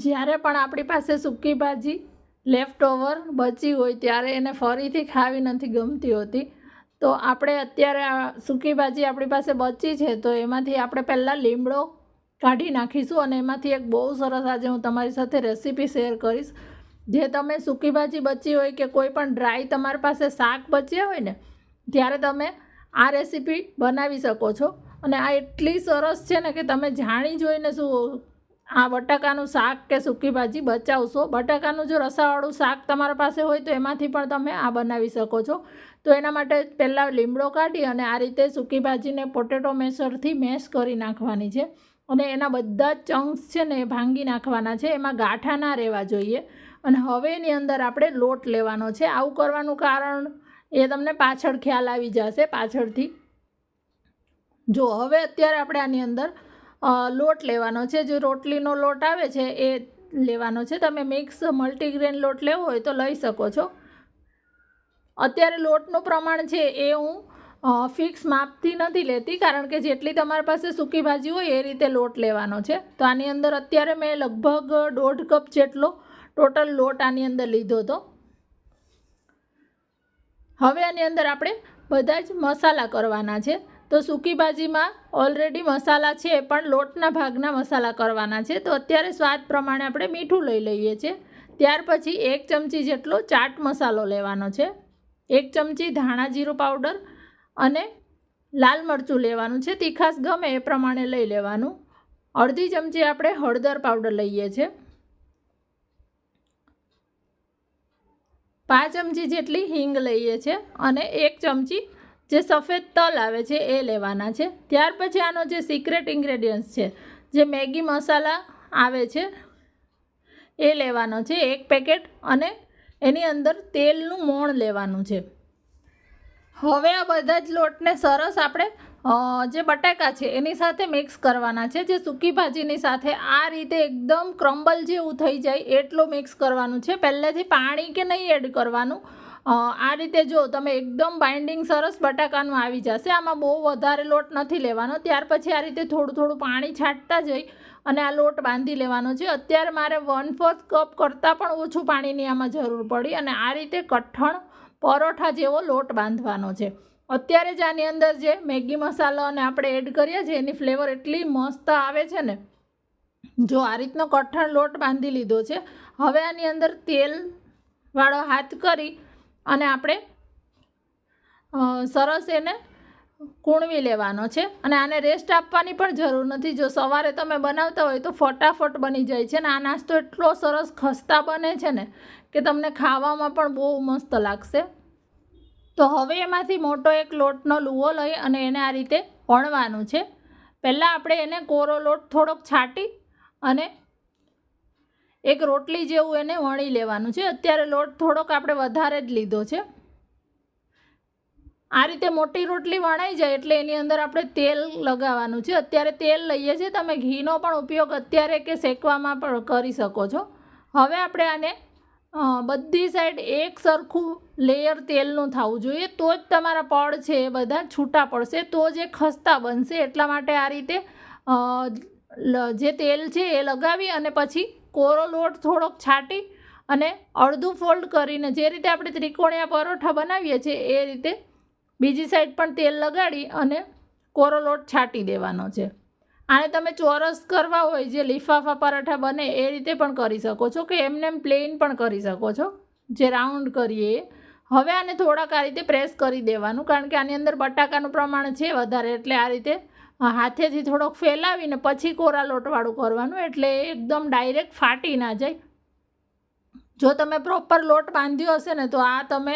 જ્યારે પણ આપણી પાસે સૂકી ભાજી લેફ્ટ ઓવર બચી હોય ત્યારે એને ફરીથી ખાવી નથી ગમતી હોતી. તો આપણે અત્યારે આ સૂકી ભાજી આપણી પાસે બચી છે તો એમાંથી આપણે પહેલાં લીમડો કાઢી નાખીશું અને એમાંથી એક બહુ સરસ આજે હું તમારી સાથે રેસીપી શેર કરીશ. જે તમે સૂકી ભાજી બચી હોય કે કોઈ પણ ડ્રાય તમારી પાસે શાક બચ્યા હોય ને, ત્યારે તમે આ રેસીપી બનાવી શકો છો. અને આ એટલી સરસ છે ને કે તમે જાણી જોઈને શું આ બટાકાનું શાક કે સૂકી ભાજી બચાવશો. બટાકાનું જો રસાવાળું શાક તમારા પાસે હોય તો એમાંથી પણ તમે આ બનાવી શકો છો. તો એના માટે પહેલાં લીમડો કાઢી અને આ રીતે સૂકી ભાજીને પોટેટો મેસરથી મેશ કરી નાખવાની છે. અને એના બધા ચંક્સ છે ને એ ભાંગી નાખવાના છે. એમાં ગાંઠા ના રહેવા જોઈએ. અને હવે એની અંદર આપણે લોટ લેવાનો છે. આવું કરવાનું કારણ એ તમને પાછળ ખ્યાલ આવી જશે પાછળથી. જો હવે અત્યારે આપણે આની અંદર લોટ લેવાનો છે. જે રોટલીનો લોટ આવે છે, એ લેવાનો છે. તમે મિક્સ મલ્ટીગ્રેન લોટ લેવો હોય તો લઈ શકો છો. અત્યારે લોટનું પ્રમાણ છે એ હું ફિક્સ માપથી નથી લેતી, કારણ કે જેટલી તમારી પાસે સૂકી ભાજી હોય એ રીતે લોટ લેવાનો છે. તો આની અંદર અત્યારે મેં લગભગ દોઢ કપ જેટલો ટોટલ લોટ આની અંદર લીધો હતો. હવે આની અંદર આપણે બધા જ મસાલા કરવાના છે. તો સૂકી ભાજીમાં ઓલરેડી મસાલા છે, પણ લોટના ભાગના મસાલા કરવાના છે. તો અત્યારે સ્વાદ પ્રમાણે આપણે મીઠું લઈ લઈએ છીએ. ત્યાર પછી એક ચમચી જેટલો ચાટ મસાલો લેવાનો છે. એક ચમચી ધાણા જીરું પાવડર અને લાલ મરચું લેવાનું છે. તીખાસ ગમે એ પ્રમાણે લઈ લેવાનું. અડધી ચમચી આપણે હળદર પાવડર લઈએ છીએ. પાંચ ચમચી જેટલી હિંગ લઈએ છીએ અને એક ચમચી જે સફેદ તલ આવે છે એ લેવાના છે. ત્યાર પછી આનો જે સિક્રેટ ઇન્ગ્રેડિયન્ટ્સ છે, જે મેગી મસાલા આવે છે, એ લેવાનો છે એક પેકેટ અને એની અંદર તેલનું મોણ લેવાનું છે. હવે આ બધા જ લોટને સરસ આપણે જે બટાકા છે એની સાથે મિક્સ કરવાના છે. જે સૂકી ભાજીની સાથે આ રીતે એકદમ ક્રમ્બલ જેવું થઈ જાય એટલું મિક્સ કરવાનું છે. પહેલેથી પાણી કે નહીં એડ કરવાનું. આ રીતે જો તમે એકદમ બાઇન્ડિંગ સરસ બટાકાનું આવી જશે, આમાં બહુ વધારે લોટ નથી લેવાનો. ત્યાર પછી આ રીતે થોડું થોડું પાણી છાંટતા જઈ અને આ લોટ બાંધી લેવાનો છે. અત્યારે મારે વન ફોર્થ કપ કરતાં પણ ઓછું પાણીની આમાં જરૂર પડી અને આ રીતે કઠણ પરોઠા જેવો લોટ બાંધવાનો છે. અત્યારે જ આની અંદર જે મેગી મસાલો અને આપણે એડ કરીએ છીએ, એની ફ્લેવર એટલી મસ્ત આવે છે ને. જો આ રીતનો કઠણ લોટ બાંધી લીધો છે. હવે આની અંદર તેલ વાળો હાથ કરી અને આપણે સરસ એને કૂણવી લેવાનો છે. અને આને રેસ્ટ આપવાની પણ જરૂર નથી. જો સવારે તમે બનાવતા હોય તો ફટાફટ બની જાય છે. અને આ નાસ્તો એટલો સરસ ખસ્તા બને છે ને કે તમને ખાવામાં પણ બહુ મસ્ત લાગશે. તો હવે એમાંથી મોટો એક લોટનો લુવો લઈ અને એને આ રીતે વણવાનું છે. પહેલાં આપણે એને કોરો લોટ થોડોક છાંટી અને એક રોટલી જેવું એને વણી લેવાનું છે. અત્યારે લોટ થોડોક આપણે વધારે જ લીધો છે. આ રીતે મોટી રોટલી વણાઈ જાય એટલે એની અંદર આપણે તેલ લગાવવાનું છે. અત્યારે તેલ લઈએ છીએ. તમે ઘીનો પણ ઉપયોગ અત્યારે કે શેકવામાં પણ કરી શકો છો. હવે આપણે આને બધી સાઈડ એક સરખું લેયર તેલનું થવું જોઈએ. તો જ તમારા પડ છે એ બધા છૂટા પડશે. તો જ એ ખસ્તા બનશે. એટલા માટે આ રીતે જે તેલ છે એ લગાવી અને પછી કોરો લોટ થોડોક છાંટી અને અડધું ફોલ્ડ કરીને જે રીતે આપણે ત્રિકોણિયા પરોઠા બનાવીએ છીએ એ રીતે બીજી સાઈડ પણ તેલ લગાડી અને કોરો લોટ છાંટી દેવાનો છે. આને તમે ચોરસ કરવા હોય જે લીફાફા પરાઠા બને એ રીતે પણ કરી શકો છો કે એમને એમ પ્લેન પણ કરી શકો છો. જે રાઉન્ડ કરીએ એ. હવે આને થોડાક આ રીતે પ્રેસ કરી દેવાનું કારણ કે આની અંદર બટાકાનું પ્રમાણ છે વધારે એટલે આ રીતે હાથેથી થોડોક ફેલાવીને પછી કોરા લોટવાળું કરવાનું એટલે એકદમ ડાયરેક્ટ ફાટી ના જાય. જો તમે પ્રોપર લોટ બાંધ્યો હશે ને તો આ તમે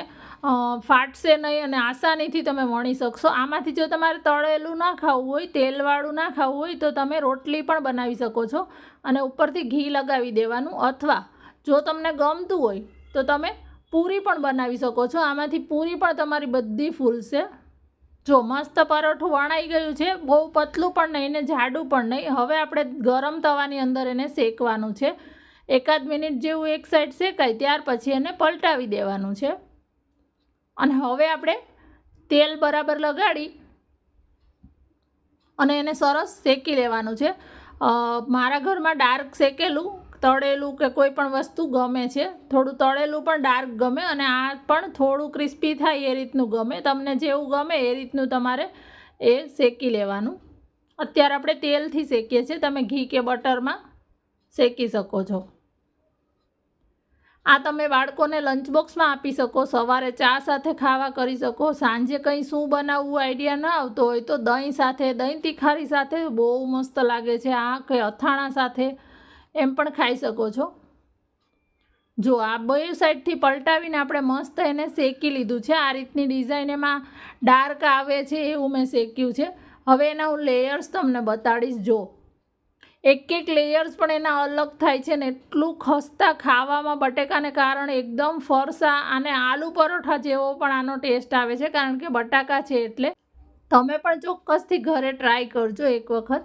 ફાટશે નહીં અને આસાનીથી તમે વણી શકશો. આમાંથી જો તમારે તળેલું ના ખાવું હોય, તેલવાળું ના ખાવું હોય તો તમે રોટલી પણ બનાવી શકો છો અને ઉપરથી ઘી લગાવી દેવાનું અથવા જો તમને ગમતું હોય તો તમે પૂરી પણ બનાવી શકો છો. આમાંથી પૂરી પણ તમારી બધી ફૂલશે. જો મસ્ત પરોઠું વણાઈ ગયું છે, બહુ પતલું પણ નહીં ને જાડું પણ નહીં. હવે આપણે ગરમ તવાની અંદર એને શેકવાનું છે. એકાદ મિનિટ જેવું એક સાઈડ શેકાય, ત્યાર પછી એને પલટાવી દેવાનું છે. અને હવે આપણે તેલ બરાબર લગાડી અને એને સરસ શેકી લેવાનું છે. મારા ઘરમાં ડાર્ક શેકેલું તળેલું કે કોઈ પણ વસ્તુ ગમે છે, થોડું તળેલું પણ ડાર્ક ગમે અને આ પણ થોડું ક્રિસ્પી થાય એ રીતનું ગમે. તમને જેવું ગમે એ રીતનું તમારે એ શેકી લેવાનું. અત્યારે આપણે તેલથી શેકીએ છીએ. તમે ઘી કે બટરમાં શેકી શકો છો. આ તમે બાળકોને લંચ બોક્સમાં આપી શકો, સવારે ચા સાથે ખાવા કરી શકો, સાંજે કંઈ શું બનાવવું આઈડિયા ના આવતો હોય તો દહીં સાથે, દહીં તીખારી સાથે બહુ મસ્ત લાગે છે. આ કે અથાણા સાથે એમ પણ ખાઈ શકો છો. જો આ બે સાઈડથી પલટાવીને આપણે મસ્ત એને શેકી લીધું છે. આ રીતની ડિઝાઇન એમાં ડાર્ક આવે છે એવું મેં શેક્યું છે. હવે એના હું લેયર્સ તમને બતાડીશ. જો એક એક લેયર્સ પણ એના અલગ થાય છે ને એટલું ખસ્તા ખાવામાં બટેકાને કારણે એકદમ ફરસા અને આલુ પરોઠા જેવો પણ આનો ટેસ્ટ આવે છે. કારણ કે બટાકા છે એટલે તમે પણ ચોક્કસથી ઘરે ટ્રાય કરજો એક વખત.